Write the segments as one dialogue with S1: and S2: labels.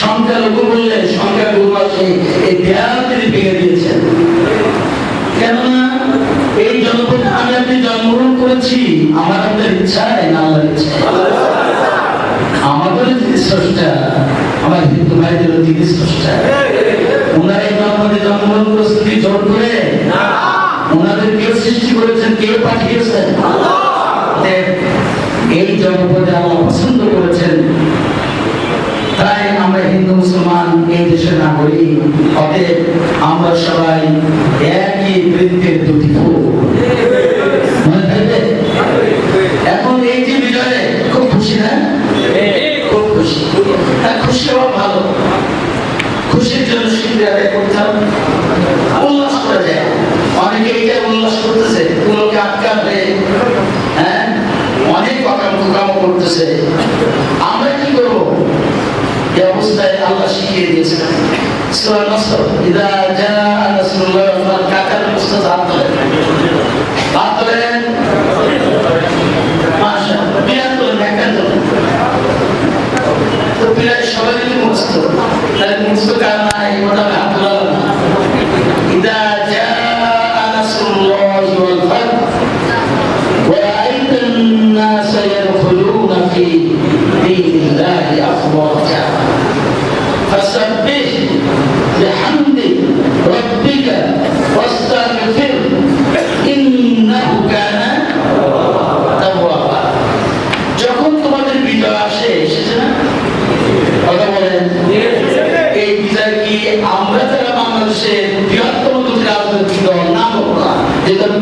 S1: সংখ্যালঘু বললে সংখ্যালঘু আছে এই দেয়াল তিনি ভেঙে দিয়েছেন। কেননা এই জনপদে আমি আপনি জন্মগ্রহণ করেছি আমার আপনার ইচ্ছায় না আল্লাহর ইচ্ছায় আমাদের স্রষ্টা আমার হিন্দু ভাইদের যিনি স্রষ্টা ওনারা এই জন্মদিনে জন্মগ্রহণ করেছেন কি জোর করে ওনাদের কেউ সৃষ্টি করেছেন কেউ পাঠিয়েছেন। এই জনপদে আল্লাহ পছন্দ করেছেন তাই আমরা হিন্দু মুসলমান এই দেশের নাগরিক। অতএব আমরা সবাই একই বৃত্তের দুটি ফুল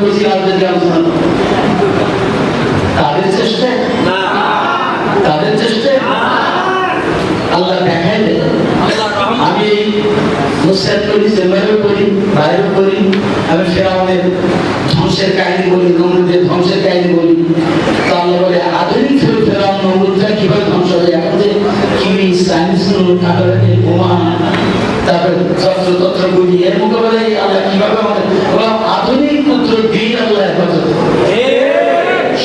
S1: যেটা আমি আলোচনা তাদের চেষ্টায় তাদের চেষ্টায় আল্লাহ দেখাই দেয় আমি মুসাদ করি চেম্বারেও করি বাইরেও করি আমি ফেরাউনের ধ্বংসের কাহিনী বলি নমরুদের ধ্বংসের কাহিনী বলি। তো আল্লাহ বলে আধুনিক ফের ফেরাউন নমরুদরা কীভাবে ধ্বংস হয়ে এখন যে সায়েন্স তারপরে যত্র তত্র গুলি এর মোকাবেলায় আল্লাহ কীভাবে আমাদের ওরা আধুনিক পুত্র দিয়ে আল্লাহ হেফাজত করে।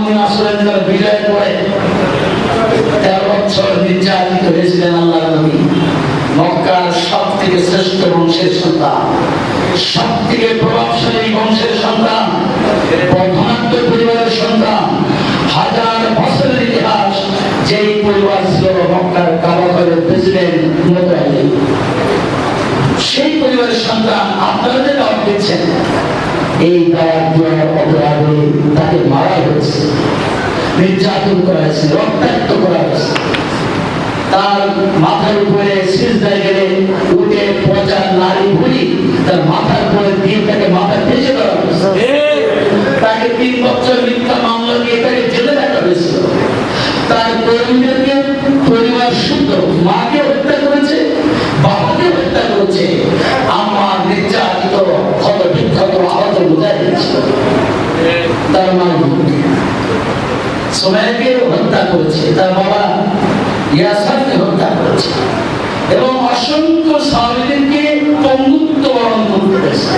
S1: তোমাদের আসলে যারা বিজয় করে তেরো বছর নির্যাতিত হয়েছিলেন আল্লাহ নবী। মক্কার সব থেকে শ্রেষ্ঠ বংশের সন্তান সব থেকে প্রভাবশালী বংশের সন্তান প্রধানাত্ম পরিবারের সন্তান, হাজার বছরের ইতিহাস, যেই পরিবার ছিল মক্কার কাবাগরের প্রেসিডেন্ট সেই পরিবারের সন্তান আপনারা যে দাওয়াত এই দাওয়াত দেওয়ার অপরাধে তাকে মারা হয়েছে নির্যাতন করা হয়েছে রক্তাক্ত করা হয়েছে তার মাথার উপরে গেলে উঠে নারী ভুলি তার মাথার উপরে দিয়ে তাকে মাথা দেওয়া তাকে তিন বছর মিথ্যা মামলা দিয়ে তাকে জেলে রাখা তার কর্মীদেরকে পরিবার শুদ্ধ মাকে হত্যা করেছে, বাবাকে হত্যা করেছে। আমার নির্যাতিত ক্ষত বিক্ষত আহত বোঝা দিয়েছিল তার মা সময়কে হত্যা করেছে তার বাবা ইয়াসারকে হত্যা করেছে এবং অসংখ্য সাহাবিদেরকে পঙ্গুত্ব বরণ করতে হয়েছে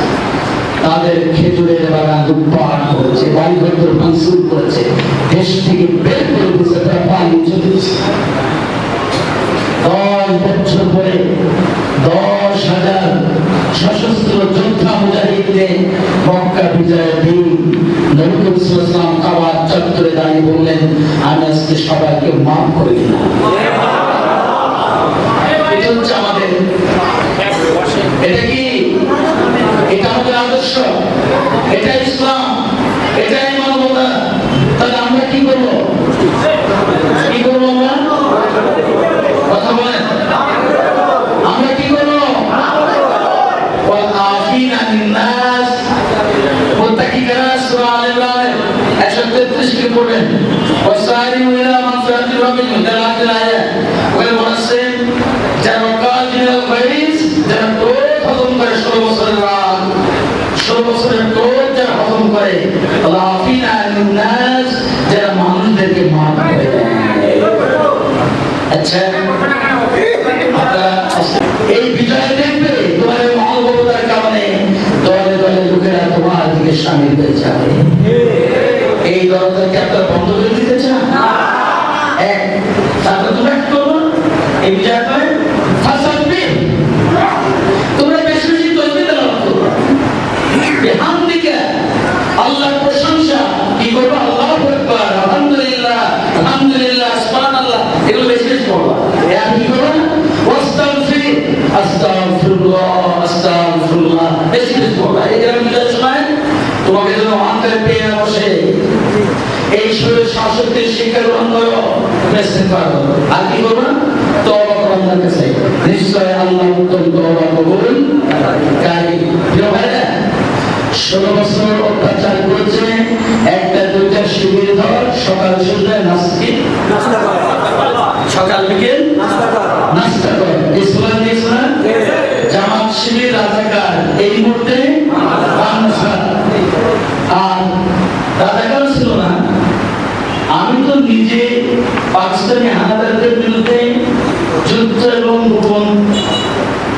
S1: তাদের খেজুরের বাগান লুটপাট করেছে বাড়ি ঘর ভাঙচুর করেছে দেশ থেকে বের করে দিয়েছে তারা পালিয়ে চলে দশ বছর পরে দশ হাজার সশস্ত্র যোদ্ধা মুজাহিদদের মক্কা বিজয়ের দিন নবীকুল ইসলাম আবার চত্বরে দাঁড়িয়ে বললেন, আমি আজকে সবাইকে মাফ করে দিলাম। এটা হচ্ছে আমাদের এটা কি? করবেন وسارعوا إلى مغفرة ربكم دلالة الآية والمحسن যেন কাজ বাইস যেন ক্রোধ খতম করে ষোলো বছরের রাগ ষোলো বছরের ক্রোধ যেন খতম করে লাফিনা নাস যারা মানুষদেরকে মাফ করে আচ্ছা এই বিজয় দেখবে তোমার মহাবতার কারণে দলে দলে লোকেরা তোমার দিকে সামিল হয়ে যাবে যেন পেয়ে বসে এই শরীর শাসকদের শিক্ষা গ্রহণ করো আর কি করবা? কাছে। নিশ্চয় আল্লাহ উত্তম তওবা কবুল কারী। প্রিয় ভাইরা ষোলো বছর অত্যাচার করেছে একটা দুইটা শিবির ধর সকাল সন্ধ্যায় নাস্তি সকাল বিকেল? নাস্তা কর। ইসলাম ইসলাম? জামাত শিবির রাজাকার, এই মুহূর্তে আর রাজাকার ছিল না। আমি তো নিজে পাকিস্তানি হানাদারদের বিরুদ্ধে যুদ্ধ এবং গোপন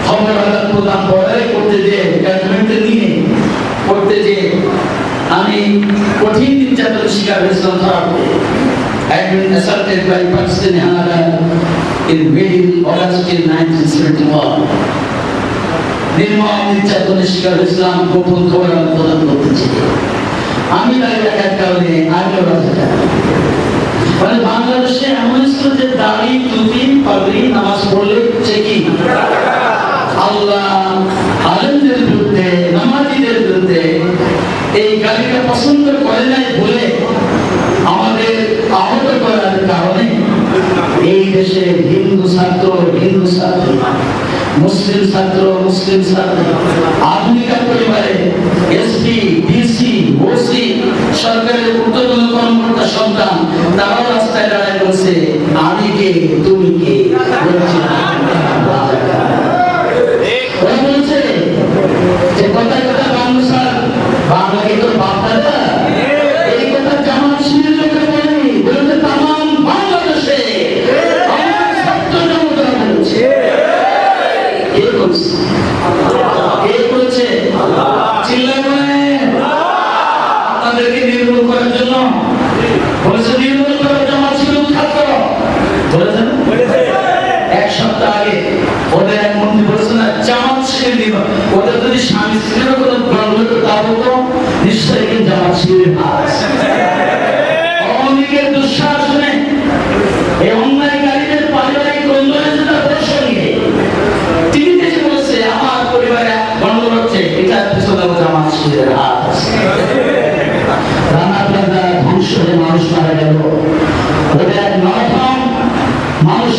S1: খবর আদান প্রদান বর্ডারে করতে যে ক্যান্টনমেন্টে নিয়ে করতে যে, আমি কঠিন নির্যাতনের শিকার হয়েছিলাম ধরা পড়ে been assaulted by Pakistani Hanada in middle August in 1971. নির্মম নির্যাতনের শিকার হয়েছিলাম, গোপন খবর আদান প্রদান করতে আমি তাই দেখার কারণে আমিও রাজাটা মানে বাংলাদেশে এমন ছিল যে দাড়ি, টুপি, পাগড়ি, নামাজ পড়লে হচ্ছে কি? আল্লাহ আলেমদের বিরুদ্ধে, নামাজিদের বিরুদ্ধে এই গালিটা পছন্দ করে নাই বলে আমাদের আহত করার কারণে এই দেশে হিন্দু ছাত্র হিন্দু ছাত্র মুসলিম ছাত্র মুসলিম ছাত্র। আধুনিকা পরিবারে এসপি ডিসি ওসি সরকারের ঊর্ধ্বতন কর্মকর্তা সন্তান তারাও রাস্তায় দাঁড়ায় বলছে আমি কে? তুমি কে? বলছি, যে কথায় কথা বাংলা স্যার বাংলা কি তোর বাপ দাদা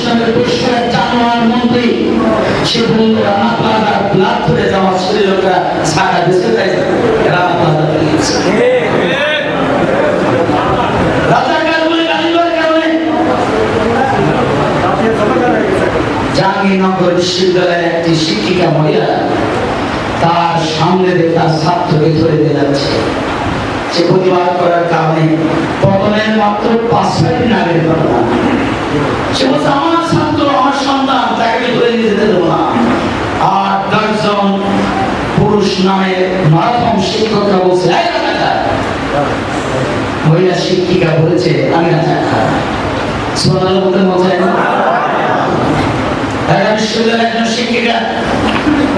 S1: নামে পুষ্কর জানোয়ার মন্ত্রী একটি শিক্ষিকা মহিলা তার সামনে তার ছাত্রকে ধরে দিয়ে যাচ্ছে। সে প্রতিবাদ করার কারণে পতনের মাত্র পাঁচ দিন আগের ঘটনা। সে বলছে, আমার ছাত্র, আমার সন্তান, তাকে ধরে নিয়ে যেতে দেবো না। আর দশজন পুরুষ নামে মারাথন শিক্ষকরা বলছে মহিলা শিক্ষিকা বলেছে, আমি রাজাকার সোনাল বলতে মজা না? ঢাকা বিশ্ববিদ্যালয়ের একজন শিক্ষিকা,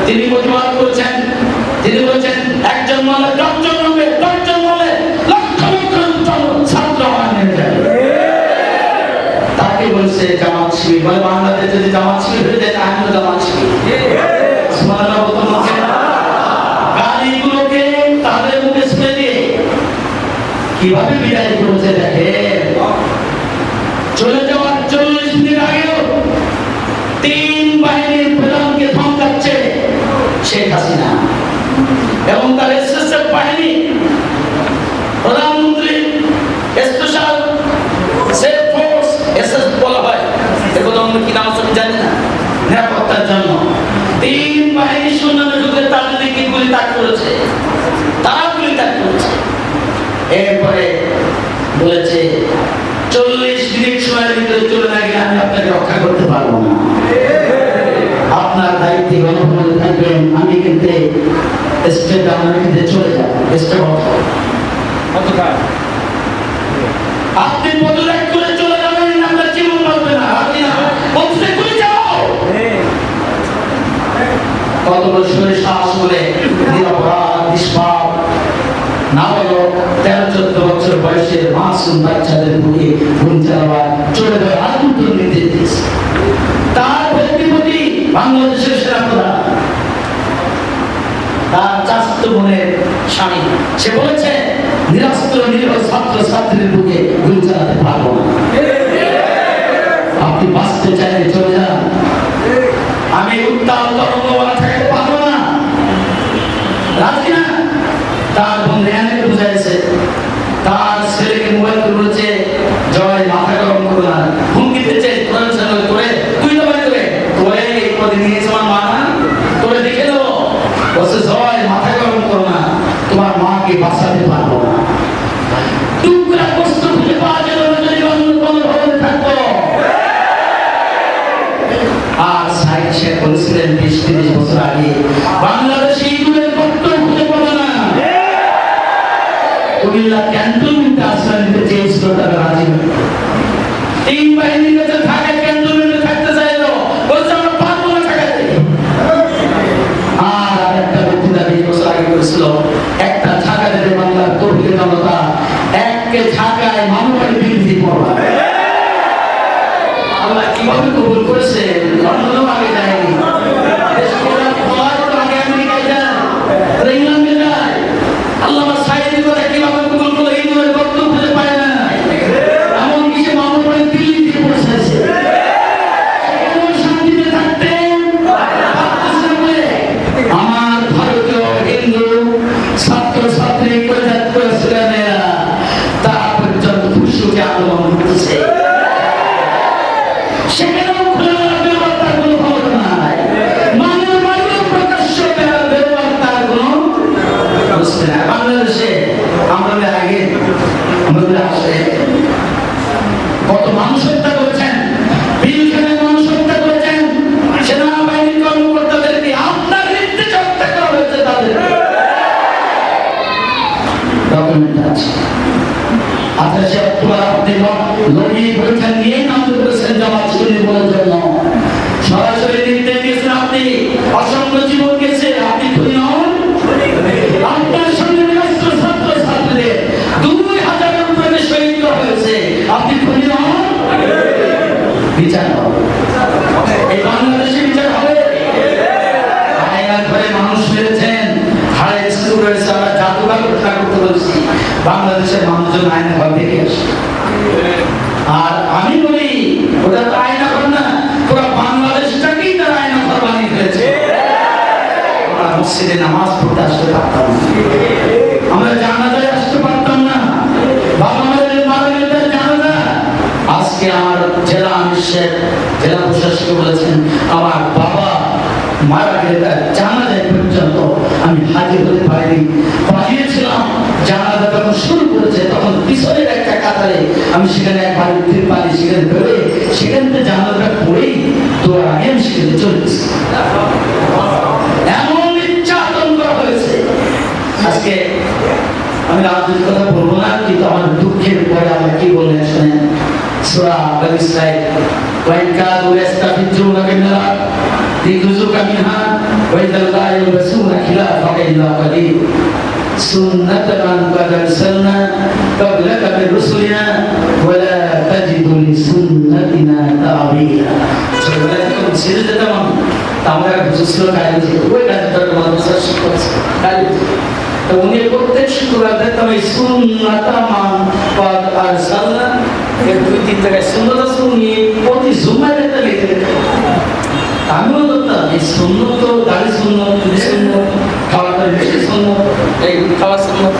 S1: তিনি প্রতিবাদ করছেন। তিনি বলছেন, একজন মালে বলছে জামাত শিবির। বলে বাংলাদেশ যদি জামাত শিবির হয়ে যায় আমিও জামাত শিবির। তাদের কীভাবে বিদায় করেছে দেখে চলে যাওয়ার চল্লিশ মিনিট আগেও তিন বাহিনীর প্রধানকে ধমকাচ্ছে শেখ হাসিনা এবং তার এসএসএফ বাহিনী প্রধানমন্ত্রী স্পেশাল সেফ ফোর্স এসএস বলা হয় দেখো তো আমরা কি নাম আছে আমি জানি না নিরাপত্তার জন্য তিন বাহিনী সৈন্য যুগে তাদের দিকে গুলি তাক করেছে তারা গুলি তাক করেছে এরপরে বলেছে চল্লিশ মিনিট সময়ের ভিতরে চলে না গেলে আমি আপনাকে রক্ষা করতে পারব না। আপনার দায়িত্বে গণভবনে থাকবেন আমি কিন্তু স্টেট আমার কিন্তু চলে যাব। স্টেট আপনি পদত্যাগ করে চলে যাবেন আপনার জীবন বাঁচবে না আপনি না পদত্যাগ করে যাও কত বছরের সাহস বলে নিরপরাধ নিষ্পাপ নাবালক তেরো চোদ্দ বছর বয়সের মাসুম বাচ্চাদের বুকে গুণ চালাবার চলে যাওয়ার আগুন নিতে দিয়েছে তার ব্যক্তিপতি বাংলাদেশের সেনাপ্রধান তার চাস্ত বোনের স্বামী। সে বলেছে নিরাস্ত্র নিরীহ ছাত্র ছাত্রীর বুকে গুলি চালাতে পারব না। আপনি বাঁচতে চাইলে চলে যান। আমি উত্তাল তরঙ্গওয়ালা থাকতে পারব না। রাজি না? তার বন্ধু বুঝাইছে। তার ছেলেকে মোবাইল বলেছে জয় মাথা গরম করো না হুমকি দিচ্ছে প্রয়োজন করে তুই তো বাড়ি করে তোরে এই পদে নিয়েছে আমার মা না তোরে দেখে দেবো বলছে জয় মাথা গরম করো না মাকে বাঁচাতে পারব না। বাংলাদেশে ইঁদুরের খুঁজে পাবে না। কুমিল্লা ক্যান্টনমেন্টে আশ্রয় নিতে চেয়েছিল তারা রাজি। তিন বাহিনীর Lord. শেখ, জেলা প্রশাসক বলেছেন, আমার বাবা মারা গেলে তার জানাজায় পর্যন্ত আমি হাজির হতে পারিনি। পাঠিয়েছিলাম, জানাজা যখন শুরু করেছে, তখন পিছনের একটা কাতারে আমি সেখানে একবার পানি সেখানে ধরে, সেখান থেকে জানাজাটা পড়েই তো আমি আমি সেখানে চলে গেছি। এমন নির্যাতন করা হয়েছে। আজকে আমি রাজনীতির কথা বলব না, কিন্তু আমার দুঃখের পরে আমরা কি বললেন শোনেন সুরা বনি ইসরাইল ওয়াইন কাদু ইয়াস্তাফিজুনাকা মিনাল লিতুযুকা মিনহা ওয়া ইযা লা ইয়ালবাসুনা খিলাফাকা ইল্লা qalil سنة من قد أرسلنا قبلك من رسلنا ولا تجد لسنتنا تعويلا ছোটবেলা যখন ছেড়ে যেতাম আমি তা আমার এক হুজুর ছিল কালী ওই কাজটা মাদ্রাসার শিক্ষক ছিল কালী তো উনি প্রত্যেক শুক্রবার দেখতাম এই সুন্নাতামান পদ আর সাল্লা এর দুই তিন জায়গায় উনি প্রতি জুমায় একটা লিখে আমিও ধরতাম, এই সুন্নত তো দাড়ি সুন্নত টুপি সুন্নত খাওয়াটা বেশি সুন্নত এই খাওয়া সুন্নত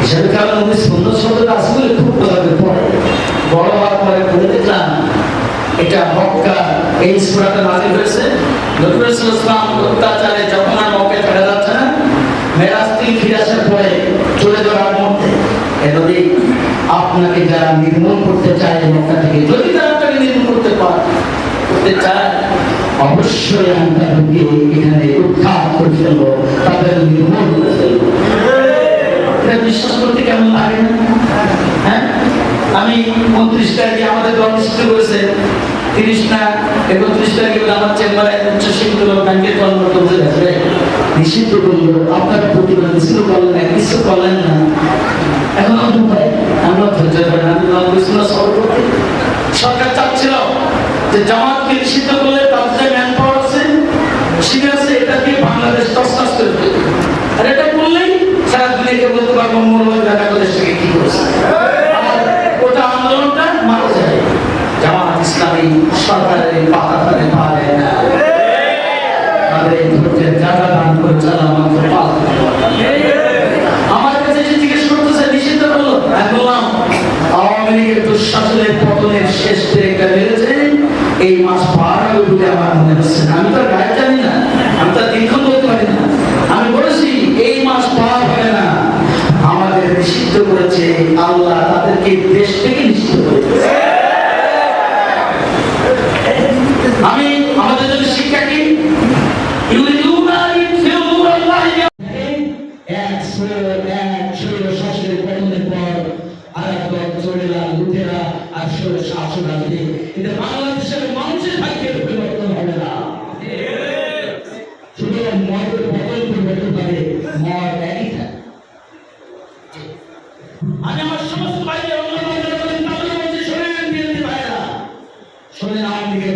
S1: হিসাবে কারণ উনি সুন্নত শব্দটা আছে বলে খুব বোঝাতে বড় হওয়ার পরে পড়ে দেখলাম, এটা মক্কা, এই সুরাটা নাজিল হয়েছে। নজরুল ইসলাম অত্যাচারে যখন আর মক্কায় ফেরা যাচ্ছে না, মেরাজ থেকে ফিরে আসার পরে এভাবে আপনাকে যারা নির্মূল করতে চায় মক্কা থেকে যদি তারা আপনাকে নির্মূল করতে পারে, করতে চায়, অবশ্যই আমরা তাদেরকে এখানে উত্থাপ করে ফেলব, তাদের নির্মূল করে ফেলব। বিশ্বাস করতে কেমন লাগে না? হ্যাঁ? আমি উনত্রিশ তারিখে আমাদের দল নিষিদ্ধ করেছে। তিরিশ না একত্রিশ তারিখে আমার চেম্বারে উচ্চ শিক্ষিত ব্যাংকের কর্মকর্তা বসে গেছে নিষিদ্ধ করল আপনার প্রতিবাদ কিছু করলেন না কিছু করলেন না। এখন উপায়? আমরা ধৈর্য ধরেন আমি সরকার চাচ্ছিল যে জামাতকে নিষিদ্ধ করলে তাদের যে ম্যান পাওয়ার আছে শিখে আছে এটাকে বাংলাদেশ তসনাস করে ফেলবে আর এটা করলেই সারা দুনিয়াকে বলতে পারব মূল্য দেখা করে থেকে কি করছে আর ওটা আন্দোলনটা মারা যায় জামাত ইসলামী সরকারের পাতা তাদের পা দেয় না তাদের ধৈর্যের জায়গা দান আমাকে পাল আমার কাছে এসে জিজ্ঞেস করতেছে, নিষিদ্ধ করল। আমি বললাম, আওয়ামী লীগের দুঃশাসনের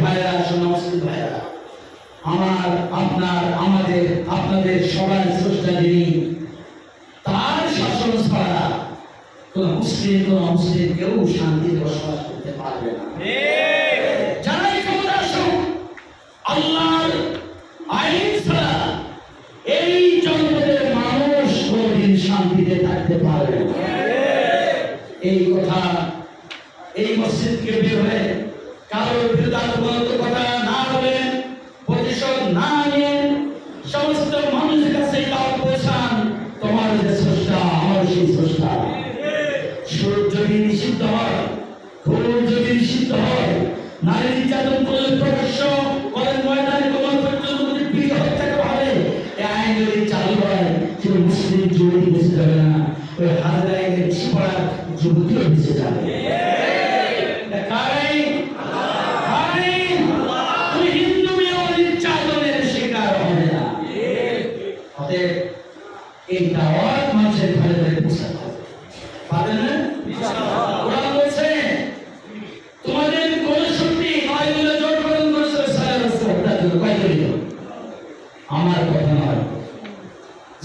S1: ভাইরা শোনেন ভাইরা আমার, আপনার, আমাদের, আপনাদের সবার স্রষ্টা যিনি, তার শাসন ছাড়া কোন মুসলিম কোন মুসলিম কেউ শান্তিতে বসবাস করতে পারবে না। এই জনপদের মানুষ শান্তিতে থাকতে পারবে এই কথা এই মসজিদকে বের হয়ে যদি নিষিদ্ধ হয়। আমার কথা নয়।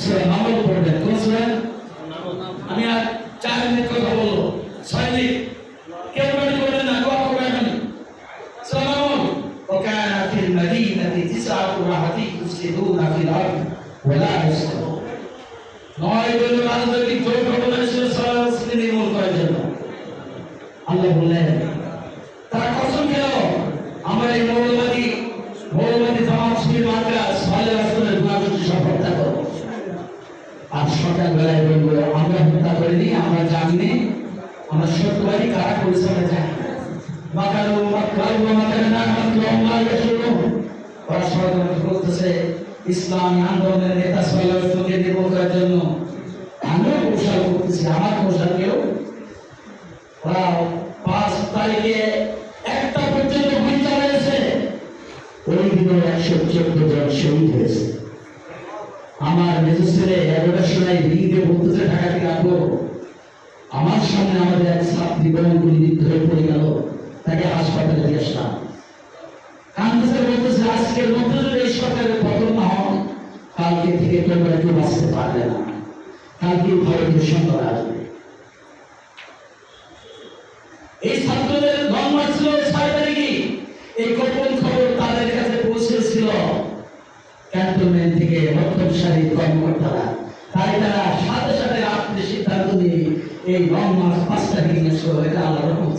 S1: সে আমল করবেন আমি আর চার মিনিট কথা বলব। ছয় মিনিট। ওরা ষড়যন্ত্র করতেছে আন্দোলনের নেতা নির্মূল করার জন্য আমিও কৌশল করতেছি, আমার কৌশল কেউ? ওরা পাঁচ তারিখে একটা পর্যন্ত ওই দিনে একশো চোদ্দ জন শহীদ হয়েছে। আমার এগারোটার সময় বলতেছে, ঢাকা থেকে আসব আমার সামনে আমাদের এক ছাত্রী বরং গুলিবিদ্ধ হয়ে গেল, তাকে হাসপাতালে দিয়ে আসলাম। কান্দতেছে বলতেছে আজকের মধ্যে যদি এই সরকারের পতন না হয় কালকে থেকে তোমরা কেউ বাঁচতে পারবে না। কালকে ভারতীয় সন্তান আসবে। এই ছাত্রদের লম্বা ছিল ছয় তারিখে এই গোপন খবর তাদের কাছে পৌঁছেছিল। ক্যান্টনমেন্ট থেকে রক্ষণশালী কর্মকর্তারা। তাই তারা সাথে সাথে রাত্রে সিদ্ধান্ত নিয়ে এই লং মাস পাঁচটা দিন এসো এটা আল্লাহ রকম